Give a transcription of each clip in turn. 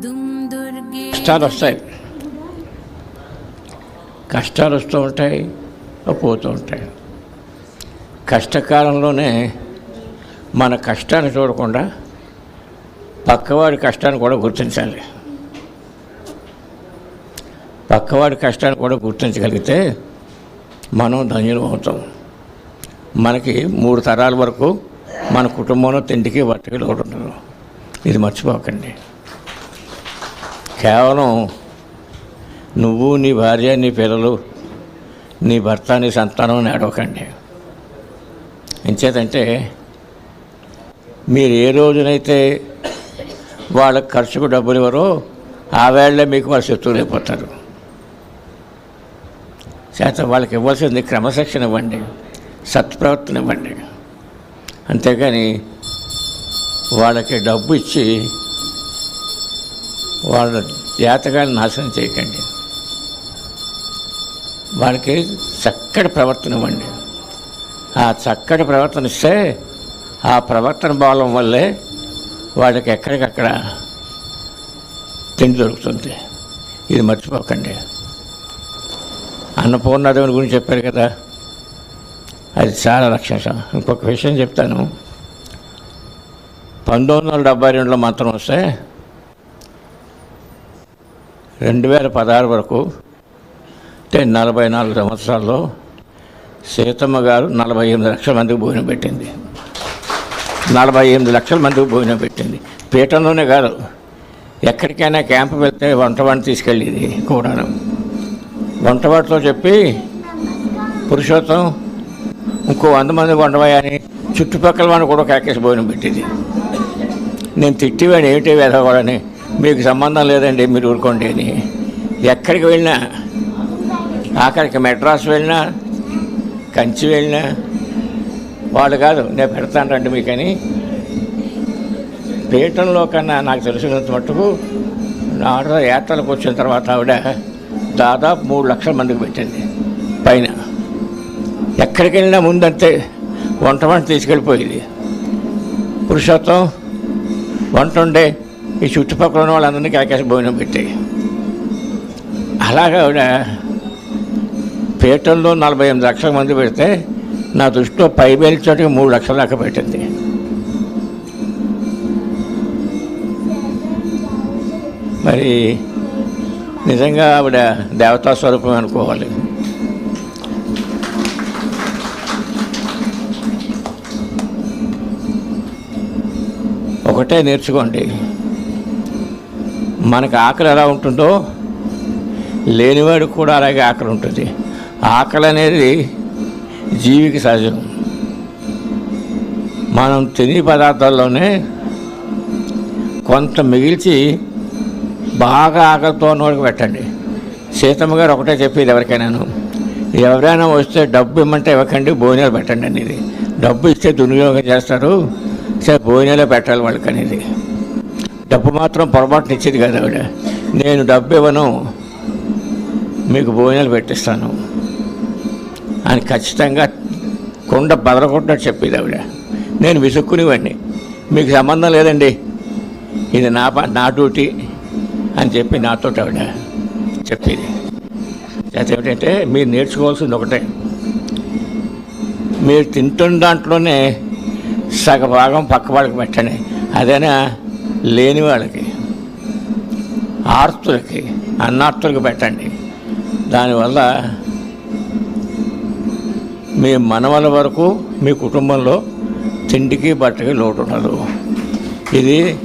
కష్టాలు వస్తాయి కష్టాలు వస్తూ ఉంటాయి పోతూ ఉంటాయి కష్టకాలంలోనే మన కష్టాన్ని చూడకుండా పక్కవాడి కష్టాన్ని కూడా గుర్తించాలి. పక్కవాడి కష్టాన్ని కూడా గుర్తించగలిగితే మనం ధన్యులు అవుతాం. మనకి మూడు తరాల వరకు మన కుటుంబంలో తిండికి బట్టకి లోటు ఉండదు. ఇది మర్చిపోకండి. కేవలం నువ్వు నీ భార్య నీ పిల్లలు నీ భర్త నీ సంతానం అని అడవకండి. ఎంచేతంటే మీరు ఏ రోజునైతే వాళ్ళకి ఖర్చుకు డబ్బులు ఇవ్వరో ఆ వేళ మీకు వాళ్ళు శత్రువులు అయిపోతారు చేత వాళ్ళకి ఇవ్వాల్సింది క్రమశిక్షణ ఇవ్వండి సత్ప్రవర్తన ఇవ్వండి. అంతేగాని వాళ్ళకి డబ్బు ఇచ్చి వాళ్ళ జాతకాలను నాశనం చేయకండి. వాళ్ళకి చక్కటి ప్రవర్తన ఇవ్వండి. ఆ చక్కటి ప్రవర్తన ఇస్తే ఆ ప్రవర్తన బలం వల్లే వాళ్ళకి ఎక్కడికక్కడ తిండి దొరుకుతుంది. ఇది మర్చిపోకండి. అన్నపూర్ణాదేవుని గురించి చెప్పారు కదా. అది చాలా రక్షణ ఇంకొక విషయం చెప్తాను. పంతొమ్మిది వందల డెబ్బై రెండులో మంత్రం వస్తే రెండు వేల పదహారు వరకు అంటే నలభై నాలుగు సంవత్సరాల్లో సీతమ్మ గారు నలభై ఎనిమిది లక్షల మందికి భోజనం పెట్టింది. నలభై ఎనిమిది లక్షల మందికి భోజనం పెట్టింది. పీఠంలోనే కాదు ఎక్కడికైనా క్యాంపు వెళ్తే వంటవాడిని తీసుకెళ్ళేది కూడాను. వంటవాడితో చెప్పి పురుషోత్తం ఇంకో వంద మంది వండవని చుట్టుపక్కల వాడిని కూడా కేకేసి భోజనం పెట్టింది. నేను తిట్టివాడిని ఏమిటి వేదవాడని మీకు సంబంధం లేదండి మీరు ఊరుకోండి అని. ఎక్కడికి వెళ్ళినా ఆఖరికి మెడ్రాస్ వెళ్ళినా కంచి వెళ్ళినా వాళ్ళు కాదు నేను పెడతాను రండి మీకని. పీఠంలో కన్నా నాకు తెలిసినంత మట్టుకు ఆడ యాత్రలకు వచ్చిన తర్వాత ఆవిడ దాదాపు మూడు లక్షల మందికి పెట్టింది పైన. ఎక్కడికి వెళ్ళినా ముందంతే వంట వంట తీసుకెళ్ళిపోయేది. పురుషోత్తం వంట ఉండే ఈ చుట్టుపక్కల ఉన్న వాళ్ళందరినీ కాకేసి భోజనం పెట్టాయి. అలాగా ఆవిడ పీఠంలో నలభై ఎనిమిది లక్షల మంది పెడితే నా దృష్టిలో పై చోటికి మూడు లక్షల దాకా పెట్టింది. మరి నిజంగా ఆవిడ దేవతా స్వరూపం అనుకోవాలి. ఒకటే నేర్చుకోండి. మనకు ఆకలి ఎలా ఉంటుందో లేనివాడికి కూడా అలాగే ఆకలి ఉంటుంది. ఆకలి అనేది జీవికి సహజం. మనం తినే పదార్థాల్లోనే కొంత మిగిల్చి బాగా ఆకలితో ఉన్నవాడికి పెట్టండి. సీతమ్మ గారు ఒకటే చెప్పేది ఎవరికైనాను ఎవరైనా వస్తే డబ్బు ఇమ్మంటే ఇవ్వకండి భోజనాలు పెట్టండి అనేది. డబ్బు ఇస్తే దుర్వినియోగం చేస్తారు. సరే భోజనాలే పెట్టాలి వాళ్ళకి అనేది డబ్బు మాత్రం పొరపాటున ఇచ్చేది కదా ఆవిడ. నేను డబ్బు ఇవ్వను మీకు భోజనాలు పెట్టిస్తాను అని ఖచ్చితంగా కొండ బదలకొట్టినట్టు చెప్పేది ఆవిడ. నేను విసుక్కునేవాడిని మీకు సంబంధం లేదండి ఇది నా నా డ్యూటీ అని చెప్పి నాతో ఆవిడ చెప్పేది. అది ఏమిటంటే మీరు నేర్చుకోవాల్సింది ఒకటే. మీరు తింటున్న దాంట్లోనే సగ భాగం పక్క వాళ్ళకి పెట్టండి. అదేనా? లేని వాళ్ళకి ఆర్తులకి అన్నార్తులకి పెట్టండి. దానివల్ల మీ మనవల వరకు మీ కుటుంబంలో తిండికి బట్టకి లోటు ఉండదు. ఇది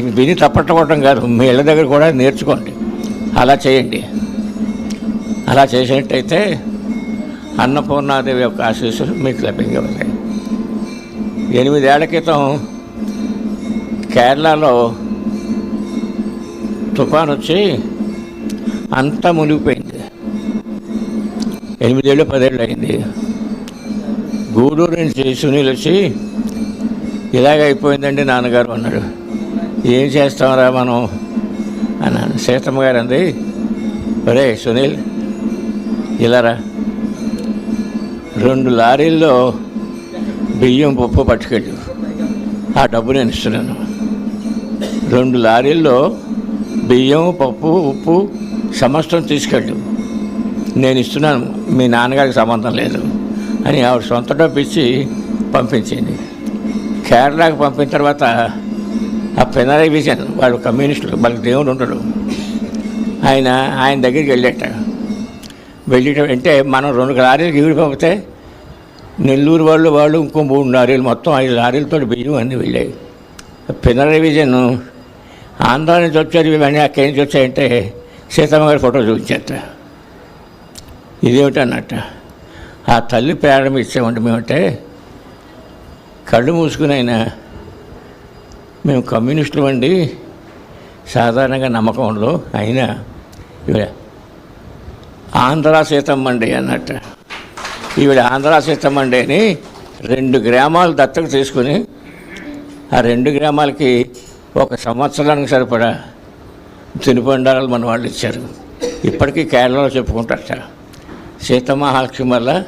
విని తప్పట్టుకోవటం కాదు. మీ ఇళ్ళ దగ్గర కూడా నేర్చుకోండి. అలా చేయండి. అలా చేసినట్టయితే అన్నపూర్ణాదేవి యొక్క ఆశీస్సులు మీకు లభ్యంగా ఎనిమిదేళ్ళ క్రితం కేరళలో తుఫాన్ వచ్చి అంతా మునిగిపోయింది. ఎనిమిదేళ్ళు పదేళ్ళు అయింది. గూడూరు నుంచి సునీల్ వచ్చి ఇలాగ అయిపోయిందండి నాన్నగారు అన్నాడు. ఏం చేస్తామరా మనం? అన్నాను. సీతమ్మ గారు అంది ఒరే సునీల్ ఇలారా రెండు లారీల్లో బియ్యం పప్పు పట్టుకెళ్ళు. ఆ డబ్బు నేను ఇస్తున్నాను. రెండు లారీల్లో బియ్యం పప్పు ఉప్పు సమస్తం తీసుకెళ్ళు. నేను ఇస్తున్నాను మీ నాన్నగారికి సంబంధం లేదు అని ఆవిడ సొంత డబ్బు ఇచ్చి పంపించింది. కేరళకు పంపిన తర్వాత ఆ పినరై విజయన్ వాడు కమ్యూనిస్టులు వాళ్ళకి దేవుడు ఉండడు. ఆయన ఆయన దగ్గరికి వెళ్ళేట. వెళ్ళేట అంటే మనం రెండు లారీలు ఈవిడ పంపితే నెల్లూరు వాళ్ళు వాళ్ళు ఇంకో మూడు లారీలు మొత్తం ఐదు లారీలతో బియ్యం అన్నీ వెళ్ళాయి. పినరై విజయన్ ఆంధ్ర నుంచి వచ్చారు ఇవన్నీ అక్కడి నుంచి వచ్చాయంటే సీతమ్మ గారి ఫోటో చూపించేట ఇదేమిటి అన్నట్ట ఆ తల్లి ప్రేరణ ఇచ్చామంటే మేమంటే కళ్ళు మూసుకుని అయినా మేము కమ్యూనిస్టులు అండి. సాధారణంగా నమ్మకం ఉండదు. అయినా ఈవిడ ఆంధ్ర సీతమ్మ అండి అన్నట్టు. ఈవిడ ఆంధ్ర సీతమ్మ అండి అని రెండు గ్రామాలు దత్తకు తీసుకుని ఆ రెండు గ్రామాలకి ఒక సంవత్సరానికి సరిపడా తినుబండారాలు మన వాళ్ళు ఇచ్చారు. ఇప్పటికీ కేరళలో చెప్పుకుంటారట సీతమహాలక్ష్మి వల్ల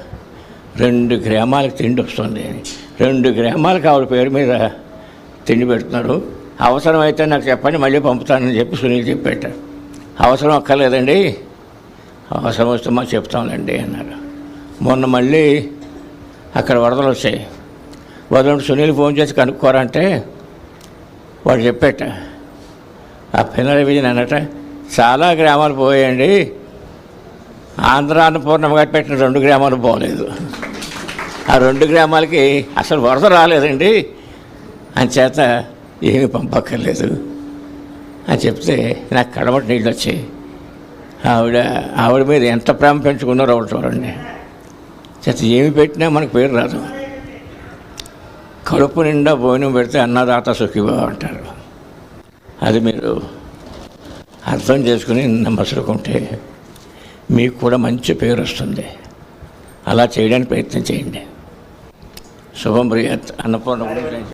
రెండు గ్రామాలకు తిండి వస్తుంది. అని రెండు గ్రామాలకు ఆవిడ పేరు మీద తిండి పెడుతున్నారు. అవసరమైతే నాకు చెప్పండి మళ్ళీ పంపుతానని చెప్పి సునీల్ చెప్పేట. అవసరం అక్కర్లేదండి. అవసరం వస్తే మాకు చెప్తాంలేండి అన్నారు. మొన్న మళ్ళీ అక్కడ వరదలు వచ్చాయి. వదలంటే సునీల్ ఫోన్ చేసి కనుక్కోరంటే వాడు చెప్పేట ఆ పిల్లల విజయన్ అన్నట చాలా గ్రామాలు పోయాయండి. ఆంధ్ర అన్నపూర్ణమ్మగా పెట్టిన రెండు గ్రామాలు పోలేదు. ఆ రెండు గ్రామాలకి అసలు వరద రాలేదండి. అని చేత ఏమి పంపక్కర్లేదు. అని చెప్తే నాకు కడమటి నీళ్ళు వచ్చాయి. ఆవిడ ఆవిడ మీద ఎంత ప్రేమ పెంచుకున్నారో ఒకటి చూడండి. చేత ఏమి పెట్టినా మనకు పేరు రాదు. కడుపు నిండా భోజనం పెడితే అన్నదాత సుఖివా అంటారు. అది మీరు అర్థం చేసుకుని మసులుకుంటే మీకు కూడా మంచి పేరు వస్తుంది. అలా చేయడానికి ప్రయత్నం చేయండి. శుభం ప్రియ అన్నపూర్ణ